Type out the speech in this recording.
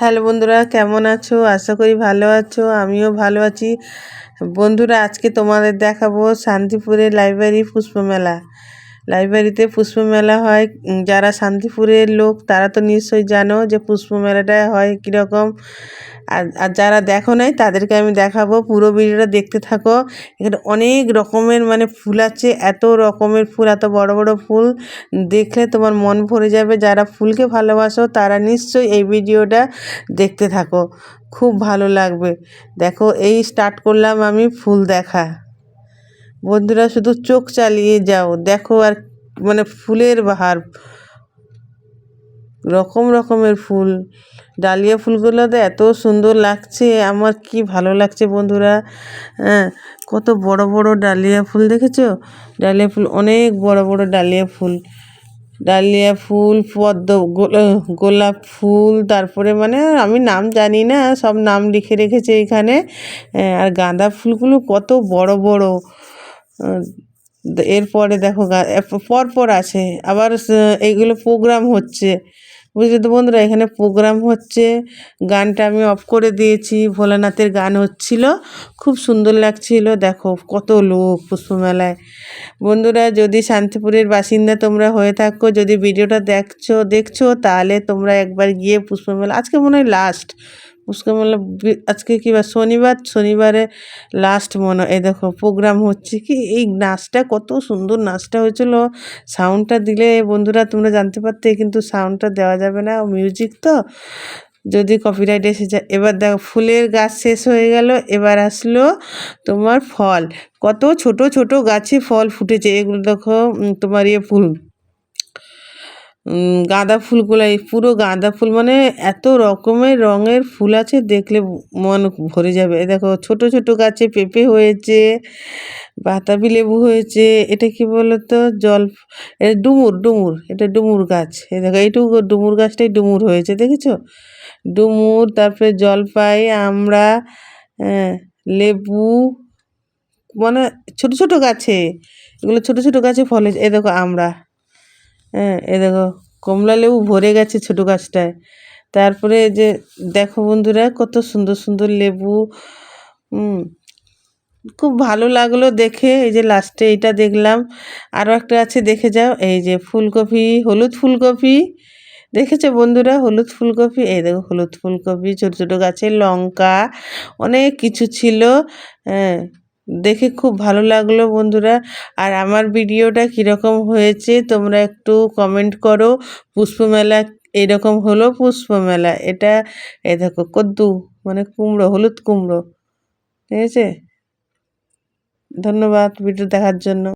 Hello বন্ধুরা, কেমন আছো? আশা করি ভালো আছো, আমিও ভালো আছি। বন্ধুরা, আজকে তোমাদের দেখাবো শান্তিপুরের লাইব্রেরি পুষ্পমেলা। লাইব্রেরিতে পুষ্পমেলা হয়। যারা শান্তিপুরের লোক, তারা তো নিশ্চয়ই জানো যে পুষ্পমেলাটা হয় কীরকম। আর আর যারা দেখো নাই, তাদেরকে আমি দেখাবো। পুরো ভিডিওটা দেখতে থাকো। এখানে অনেক রকমের মানে ফুল আছে, এত রকমের ফুল, এত বড় বড় ফুল। দেখলে তোমার মন ভরে যাবে। যারা ফুলকে ভালোবাসো, তারা নিশ্চয়ই এই ভিডিওটা দেখতে থাকো। খুব ভালো লাগবে। দেখো, এই স্টার্ট করলাম আমি ফুল দেখা। বন্ধুরা শুধু চোখ চালিয়ে যাও। দেখো আর মানে ফুলের বাহার। রকম রকমের ফুল। ডালিয়া ফুলগুলো তো এত সুন্দর লাগছে আমার কি ভালো লাগছে বন্ধুরা। হ্যাঁ কত বড় বড় ডালিয়া ফুল দেখেছ? ডালিয়া ফুল অনেক বড় বড় ডালিয়া ফুল। ডালিয়া ফুল পদ্ম গোলাপ ফুল তারপরে মানে আমি নাম জানি না সব নাম লিখে রেখেছে এখানে। হ্যাঁ, আর গাঁদা ফুলগুলো কত বড় বড়। এরপরে দেখো পরপর আছে। আবার এইগুলো প্রোগ্রাম হচ্ছে। বুঝলে তো বন্ধুরা, এখানে প্রোগ্রাম হচ্ছে। গানটা আমি অফ করে দিয়েছি। ভোলানাথের গান হচ্ছিল। খুব সুন্দর লাগছিল। দেখো কত লোক পুষ্পমেলায়। বন্ধুরা, যদি শান্তিপুরের বাসিন্দা তোমরা হয়ে থাকো, যদি ভিডিওটা দেখছ দেখছ, তাহলে তোমরা একবার গিয়ে পুষ্পমেলা, আজকে মনে হয় লাস্ট পুষ্পমেলা বি- আজকে কি বার শনিবার শনিবারে লাস্ট মনে এই দেখো প্রোগ্রাম হচ্ছে কি এই নাচটা কত সুন্দর নাচটা হয়েছিল সাউন্ডটা দিলে বন্ধুরা তোমরা জানতে পারতে কিন্তু সাউন্ডটা দেওয়া যাবে না মিউজিক তো যদি কপিরাইট এসে যায় এবার দেখো ফুলের গাছ শেষ হয়ে গেল এবার আসলো তোমার ফল কত ছোট ছোট গাছে ফল ফুটেছে এগুলো দেখো তোমার ইয়ে ফুল গাঁদা ফুলগুলো এই পুরো গাঁদা ফুল মানে এত রকমের রঙের ফুল আছে দেখলে মন ভরে যাবে। দেখো ছোট ছোট গাছে পেঁপে হয়েছে বাতাবি লেবু হয়েছে এটা কি বলতো জল এটা ডুমুর ডুমুর এটা ডুমুর গাছ। এ দেখো এইটুকু ডুমুর গাছটাই ডুমুর হয়েছে দেখেছ? ডুমুর তারপরে জলপাই হ্যাঁ, লেবু মানে ছোট ছোট গাছে এগুলো ছোট ছোট গাছে ফলে এ দেখো আমরা। হ্যাঁ এ দেখো, কমলা লেবু ভরে গেছে ছোট গাছটায়। তারপরে যে, দেখো বন্ধুরা, কত সুন্দর সুন্দর লেবু খুব ভালো লাগল দেখে। এই যে লাস্টে এইটা দেখলাম। আরও একটা আছে, দেখে যাও। এই যে ফুলকপি, হলুদ ফুলকপি। দেখেছ বন্ধুরা, হলুদ ফুলকপি? এই দেখো, হলুদ ফুলকপি, ছোটো ছোটো গাছের লঙ্কা, অনেক কিছু ছিল। হ্যাঁ দেখে খুব ভালো লাগল বন্ধুরা। আর আমার ভিডিওটা কীরকম হয়েছে তোমরা একটু কমেন্ট করো। পুষ্পমেলা এরকম হলো পুষ্পমেলা। এটা এ দেখো কদ্দু মানে কুমড়ো, হলুদ কুমড়ো। ঠিক আছে? ধন্যবাদ ভিডিও দেখার জন্য।